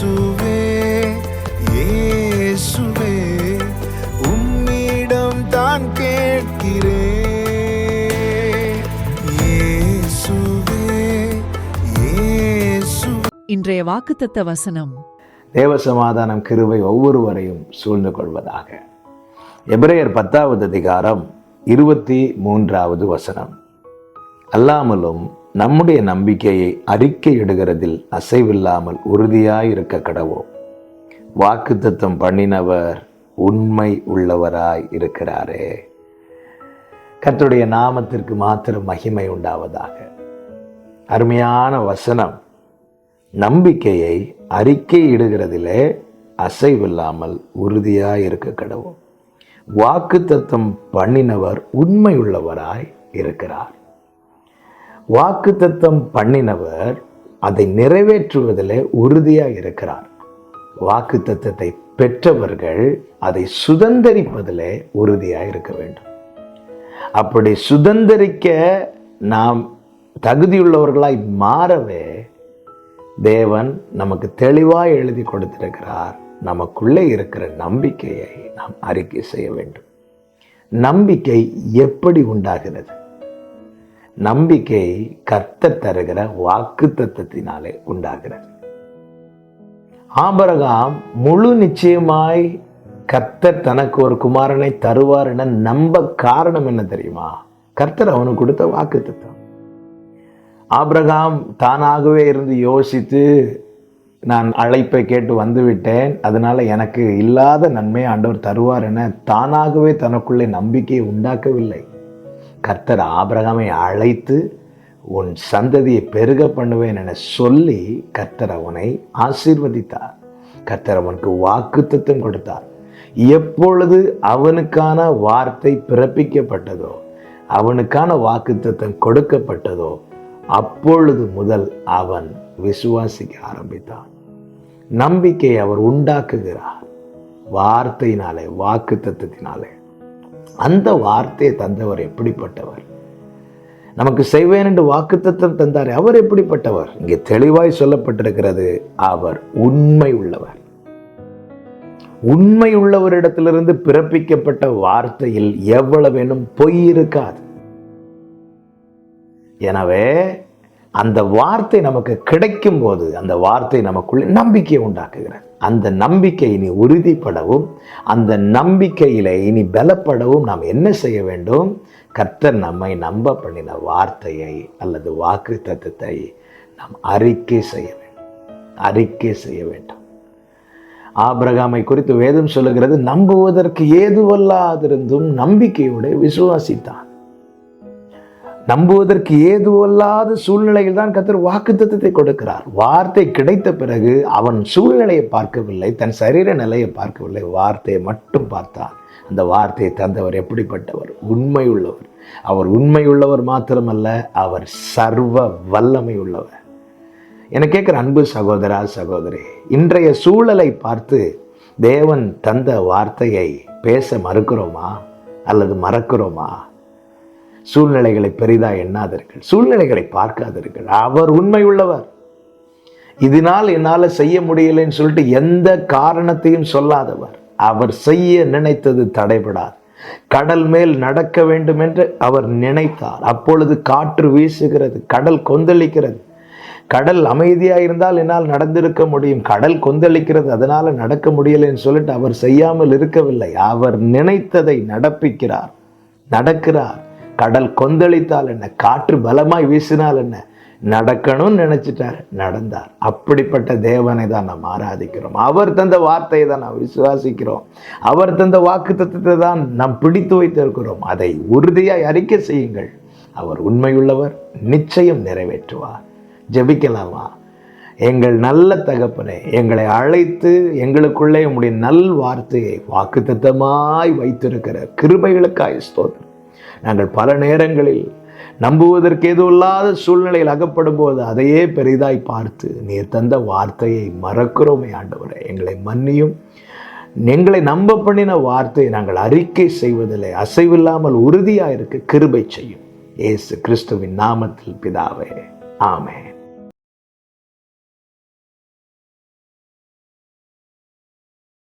இயேசுவே இயேசுவே உம்மிடம் தான் கேட்கிறேன். இயேசுவே இயேசுவே இன்றைய வாக்குத்தத்த வசனம். தேவ சமாதானம் கிருபை ஒவ்வொருவரையும் சூழ்ந்து கொள்வதாக. எபிரேயர் பத்தாவது அதிகாரம் இருபத்தி மூன்றாவது வசனம். அல்லாமலும் நம்முடைய நம்பிக்கையை அறிக்கையிடுகிறதில் அசைவில்லாமல் உறுதியாயிருக்க கடவோம் வாக்குத்தத்தம் பண்ணினவர் உண்மை உள்ளவராய் இருக்கிறாரே. கர்த்தருடைய நாமத்திற்கு மாத்திரம் மகிமை உண்டாவதாக. அருமையான வசனம். நம்பிக்கையை அறிக்கையிடுகிறதிலே அசைவில்லாமல் உறுதியாக இருக்க கடவும் வாக்குத்தத்தம் பண்ணினவர் உண்மையுள்ளவராய் இருக்கிறார். வாக்குத்தத்தம் பண்ணினவர் அதை நிறைவேற்றுவதிலே உறுதியாக இருக்கிறார். வாக்குத்தத்தத்தை பெற்றவர்கள் அதை சுதந்தரிப்பதிலே உறுதியாக இருக்க வேண்டும். அப்படி சுதந்தரிக்க நாம் தகுதியுள்ளவர்களாய் மாறவே தேவன் நமக்கு தெளிவாக எழுதி கொடுத்திருக்கிறார். நமக்குள்ளே இருக்கிற நம்பிக்கையை நாம் அறிக்கை செய்ய வேண்டும். நம்பிக்கை எப்படி உண்டாகிறது? நம்பிக்கை கர்த்தர் தருகிற வாக்கு தத்துவத்தினாலே உண்டாகிறது. ஆபரகாம் முழு நிச்சயமாய் கர்த்தர் தனக்கு ஒரு குமாரனை தருவார் என நம்ப காரணம் என்ன தெரியுமா? கர்த்தர் அவனுக்கு கொடுத்த வாக்கு தத்துவம் ஆபிரகாம் தானாகவே இருந்து யோசித்து நான் அழைப்பை கேட்டு வந்துவிட்டேன் அதனால எனக்கு இல்லாத நன்மை ஆண்டவர் தருவார் என தானாகவே தனக்குள்ளே நம்பிக்கையை உண்டாக்கவில்லை. கர்த்தர் ஆபிரகாமை அழைத்து உன் சந்ததியை பெருக பண்ணுவேன் என சொல்லி கர்த்தர் அவனை ஆசீர்வதித்தார். கர்த்தர் அவனுக்கு வாக்குத்தத்தம் கொடுத்தார். எப்பொழுது அவனுக்கான வார்த்தை பிறப்பிக்கப்பட்டதோ அவனுக்கான வாக்குத்தத்தம் கொடுக்கப்பட்டதோ அப்பொழுது முதல் அவன் விசுவாசிக்க ஆரம்பித்தான். நம்பிக்கையை அவர் உண்டாக்குகிறார். வார்த்தையினாலே வாக்குத்தத்தினாலே அந்த வார்த்தையை தந்தவர் எப்படிப்பட்டவர்? நமக்கு செய்வேன் என்று வாக்கு தந்தார் அவர் எப்படிப்பட்டவர்? இங்கே தெளிவாய் சொல்லப்பட்டிருக்கிறது அவர் உண்மை உள்ளவர். உண்மை உள்ளவரிடத்திலிருந்து பிறப்பிக்கப்பட்ட வார்த்தையில் எவ்வளவேனும் பொய் இருக்காது. எனவே அந்த வார்த்தை நமக்கு கிடைக்கும் போது அந்த வார்த்தை நமக்குள்ளே நம்பிக்கையை உண்டாக்குகிறது. அந்த நம்பிக்கை இனி உறுதிப்படவும் அந்த நம்பிக்கையில் இனி பலப்படவும் நாம் என்ன செய்ய வேண்டும்? கர்த்தர் நம்மை நம்ப பண்ணின வார்த்தையை அல்லது வாக்கு தத்துவத்தை நாம் அறிக்கை செய்ய வேண்டும். அறிக்கை செய்ய வேண்டும். ஆபிரகாமை குறித்து வேதம் சொல்லுகிறது நம்புவதற்கு ஏதுவல்லாதிருந்தும் நம்பிக்கையோடு விசுவாசித்தான். நம்புவதற்கு ஏதுவல்லாத சூழ்நிலையில் தான் கத்தர் வாக்குத்தத்தத்தை கொடுக்கிறார். வார்த்தை கிடைத்த பிறகு அவன் சூழ்நிலையை பார்க்கவில்லை தன் சரீர நிலையை பார்க்கவில்லை. வார்த்தையை மட்டும் பார்த்தான் அந்த வார்த்தையை தந்தவர் எப்படிப்பட்டவர்? உண்மை உள்ளவர் அவர் உண்மை உள்ளவர் மாத்திரமல்ல அவர் சர்வ வல்லமை உள்ளவர் என கேட்குற அன்பு சகோதரா சகோதரி இன்றைய சூழலை பார்த்து தேவன் தந்த வார்த்தையை பேச மறுக்கிறோமா அல்லது மறக்கிறோமா? சூழ்நிலைகளை பெரிதா எண்ணாதீர்கள் சூழ்நிலைகளை பார்க்காதீர்கள் அவர் உண்மை உள்ளவர் இதனால் என்னால் செய்ய முடியலைன்னு சொல்லிட்டு எந்த காரணத்தையும் சொல்லாதவர். அவர் செய்ய நினைத்தது தடைபடாது. கடல் மேல் நடக்க வேண்டும் என்று அவர் நினைத்தார். அப்பொழுது காற்று வீசுகிறது கடல் கொந்தளிக்கிறது. கடல் அமைதியாக இருந்தால் என்னால் நடந்திருக்க முடியும். கடல் கொந்தளிக்கிறது அதனால் நடக்க முடியலைன்னு சொல்லிட்டு அவர் செய்யாமல் இருக்கவில்லை. அவர் நினைத்ததை நடப்பிக்கிறார் நடக்கிறார். கடல் கொந்தளித்தால் என்ன? காற்று பலமாய் வீசினால் என்ன? நடக்கணும்னு நினைச்சிட்டார் நடந்தார். அப்படிப்பட்ட தேவனை தான் நாம் ஆராதிக்கிறோம். அவர் தந்த வார்த்தையை தான் நாம் விசுவாசிக்கிறோம். அவர் தந்த வாக்கு தத்துவத்தை தான் நாம் பிடித்து வைத்திருக்கிறோம் அதை உறுதியாய் அறிக்கை செய்யுங்கள். அவர் உண்மையுள்ளவர் நிச்சயம் நிறைவேற்றுவார். ஜெபிக்கலாமா? எங்கள் நல்ல தகப்பனே எங்களை அழைத்து எங்களுக்குள்ளே உங்களுடைய நல் வார்த்தையை வாக்குத்தத்தமாய் வைத்திருக்கிற கிருபைகளுக்காய் ஸ்தோத்திரம். நாங்கள் பல நேரங்களில் நம்புவதற்கு எதுவும் இல்லாத சூழ்நிலையில் அகப்படும் போது அதையே பெரிதாய் பார்த்து நீர் தந்த வார்த்தையை மறக்கிறோமே ஆண்டவரே. எங்களை மன்னியும். எங்களை நம்ப பண்ணின வார்த்தையை நாங்கள் அறிக்கை செய்வதில்லை. அசைவில்லாமல் உறுதியாக இருக்க கிருபை செய்யும். ஏசு கிறிஸ்துவின் நாமத்தில் பிதாவே. ஆமே